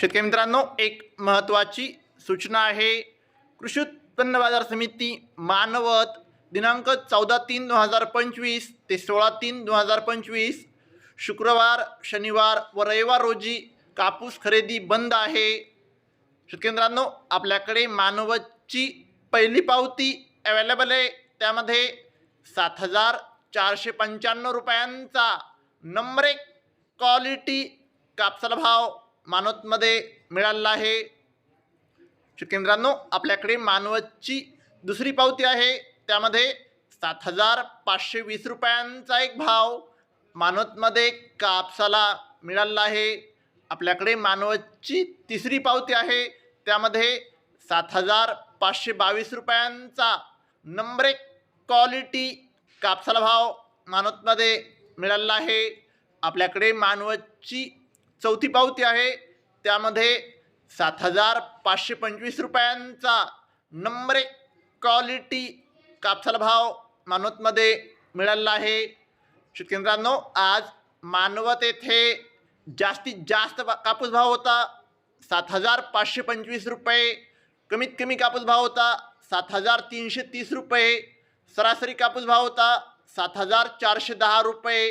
शेतकरी मित्रांनो एक महत्त्वाची सूचना आहे. कृषी उत्पन्न बाजार समिती मानवत दिनांक चौदा तीन दोन हजार पंचवीस ते सोळा तीन दोन हजार पंचवीस शुक्रवार शनिवार व रविवार रोजी कापूस खरेदी बंद आहे. शेतकरी मित्रांनो आपल्याकडे मानवतची पहिली पावती अवेलेबल आहे. त्यामध्ये सात हजार चारशे पंच्याण्णव रुपयांचा नंबर एक क्वालिटी कापसाला भाव मानवतमध्ये मिळालेला आहे. शेतकरी मित्रांनो आपल्याकडे मानवतची दुसरी पावती आहे. त्यामध्ये सात हजार पाचशे वीस रुपयांचा एक भाव मानवतमध्ये कापसाला मिळालेला आहे. आपल्याकडे मानवतची तिसरी पावती आहे. त्यामध्ये सात हजार पाचशे बावीस रुपयांचा नंबर एक क्वालिटी कापसाला भाव मानवतमध्ये मिळालेला आहे. आपल्याकडे मानवतची चौथी पावती आहे. त्यामध्ये सात हजार पाचशे पंचवीस रुपयांचा नंबर एक क्वालिटी कापसाला भाव मानवतमध्ये मिळालेला आहे. शेतकरी आज मानवत येथे जास्तीत जास्त कापूस भाव होता. सात हजार पाचशे पंचवीस रुपये. कमीत कमी कापूस भाव होता सात हजार तीनशे तीस रुपये. सरासरी कापूस भाव होता सात हजार चारशे दहा रुपये.